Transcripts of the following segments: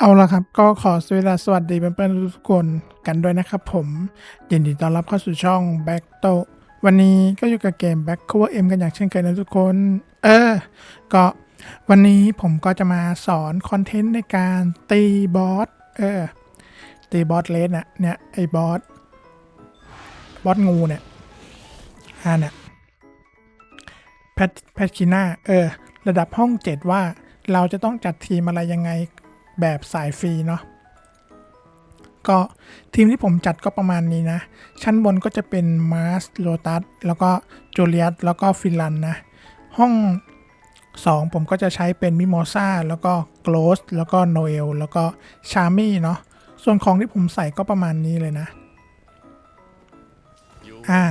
เอาละครับ ก็ขอสวสวัสดีเพื่อนๆทุกคนกันด้วยนะครับผมยินดีต้อนรับเข้าสู่ช่อง Back to วันนี้ก็อยู่กับเกม Back Cover M กันอย่างเช่นเคยนะทุกคน เออ ก็วันนี้ผมก็จะมาสอนคอนเทนต์ในการตีบอส เออ ตีบอสเลสนะเนี่ย ไอ้บอส บอสงูเนี่ยอ่าเนี่ยแพทแพทคิน่า เออ ระดับห้อง7ว่าเราจะต้องจัดทีมอะไรยังไง แบบสายฟรีเนาะก็ทีมที่ผมจัดก็ประมาณนี้นะ ชั้นบนก็จะเป็นมาร์สโลตัสแล้วก็จูเลียตแล้วก็ฟินลันนะ ห้อง 2 ผมก็จะใช้เป็นมิโมซาแล้วก็โกลสแล้วก็โนเอลแล้วก็ชามี่เนาะส่วนของที่ผมใส่ก็ประมาณนี้เลยนะ อ่า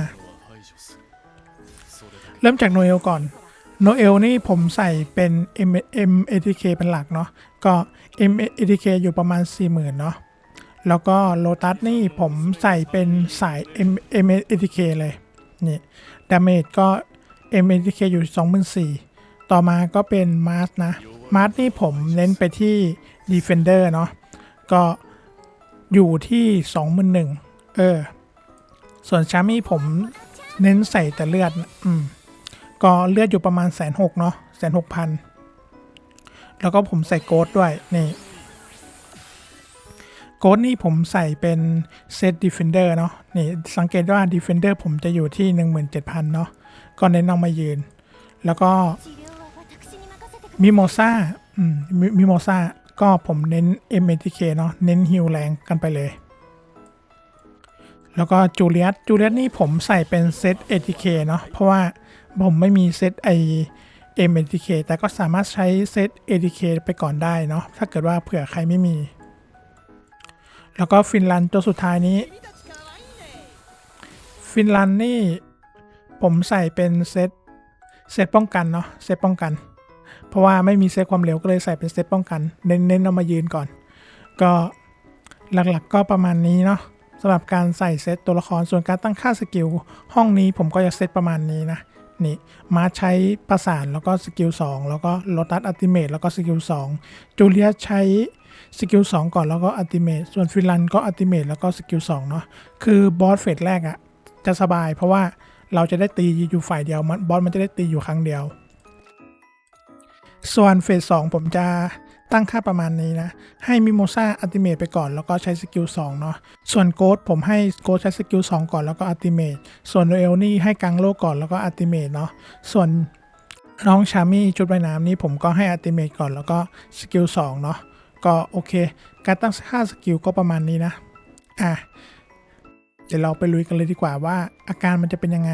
เริ่มจากโนเอลก่อน โนเอลนี่ผมใส่เป็น M M ATK เป็นหลักเนาะก็ M ATK อยู่ประมาณ 40,000เนาะแล้วก็โลตัสนี่ผมใส่เป็นสาย M M ATK เลยนี่ดาเมจก็ M ATK อยู่24,000ต่อมาก็เป็นมาร์สนะมาร์สนี่ผมเน้นไปที่ Defender เนาะก็อยู่ที่ 21,000เออส่วนชามี่ผมเน้นใส่แต่เลือด อืม ก็เลือดอยู่ประมาณแสนหกเนาะแสนหกพันแล้วก็ผมใส่โกดด้วย นี่โกดนี่ผมใส่เป็นเซตดิฟเฟนเดอร์เนาะนี่สังเกตว่าดิฟเฟนเดอร์ผมจะอยู่ที่ 17,000 เนาะก็เน้นเอามายืน แล้วก็มิโมซาอืมมิโมซาก็ผมเน้น MTK เนาะเน้นฮิลแรงกันไปเลย แล้วก็จูเลียตจูเลียตนี่ผมใส่เป็นเซต ATK เนาะเพราะว่า ผมไม่มีเซตไอ MATK แต่ก็สามารถใช้เซต ATK ไปก่อนได้เนาะถ้าเกิดว่าเผื่อใครไม่มี แล้วก็ฟินแลนด์ตัวสุดท้ายนี้ ฟินแลนด์นี่ผมใส่เป็นเซตเซตป้องกันเนาะเซตป้องกัน เพราะว่าไม่มีเซตความเร็วก็เลยใส่เป็นเซตป้องกัน เน้นเน้นเอามายืนก่อน ก็หลักๆก็ประมาณนี้เนาะสำหรับการใส่เซตตัวละครส่วนการตั้งค่าสกิลห้องนี้ผมก็จะเซตประมาณนี้นะ นี่มาใช้ประสานแล้วก็สกิล2แล้วก็โลตัสอัติเมตแล้วก็สกิล2จูเลียใช้สกิล2ก่อนแล้วก็อัติเมตส่วนฟิลันก็อัติเมตแล้วก็สกิล2เนาะคือบอสเฟสแรกอะจะสบายเพราะว่าเราจะได้ตีอยู่ฝ่ายเดียวมันบอสมันจะได้ตีอยู่ครั้งเดียว ส่วนเฟส2ผมจะ ตั้งค่าประมาณนี้นะ ให้มิโมซาอัติเมตไปก่อนแล้วก็ใช้สกิล2เนาะส่วนโกดผมให้โกดใช้สกิล2ก่อนแล้วก็อัติเมตส่วนโนเอลนี่ให้กังโลก่อนแล้วก็อัติเมตเนาะส่วนน้องชามี่ชุดว่ายน้ำนี่ผมก็ให้อัติเมตก่อนแล้วก็สกิล2เนาะก็โอเค การตั้งค่าสกิลก็ประมาณนี้นะอะเดี๋ยวเราไปลุยกันเลยดีกว่าว่าอาการมันจะเป็นยังไง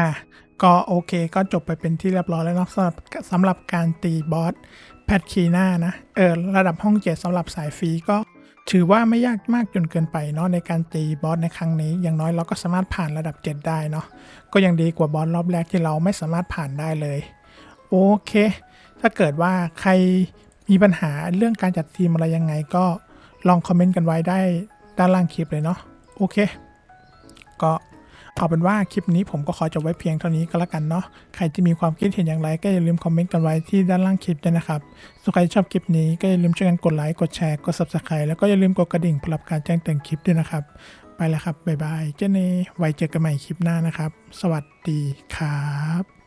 อะก็โอเคก็จบไปเป็นที่เรียบร้อยแล้วเนาะสำหรับสำหรับการตีบอสแพทคีน่านะเออระดับห้องเจ็ดสำหรับสายฟรีก็ถือว่าไม่ยากมากจนเกินไปเนาะในการตีบอสในครั้งนี้ อย่างน้อยเราก็สามารถผ่านระดับ 7 ได้เนาะก็ยังดีกว่าบอสรอบแรกที่เราไม่สามารถผ่านได้เลย โอเค ถ้าเกิดว่าใครมีปัญหาเรื่องการจัดทีมอะไรยังไงก็ลองคอมเมนต์กันไว้ได้ด้านล่างคลิปเลยเนาะโอเค ก็ เอาเป็นว่าคลิปนี้ผมก็ขอจบไว้เพียงเท่านี้ก็แล้วกันเนาะใครที่มีความคิดเห็นอย่างไรก็อย่าลืมคอมเมนต์กันไว้ที่ด้านล่างคลิปด้วยนะครับส่วนใครชอบคลิปนี้ก็อย่าลืมช่วยกันกดไลค์กดแชร์กด subscribe แล้วก็อย่าลืมกดกระดิ่งเพื่อรับการแจ้งเตือนคลิปด้วยนะครับ ไปแล้วครับบ๊ายบายเจเน่ไว้เจอกันใหม่คลิปหน้านะครับ สวัสดีครับ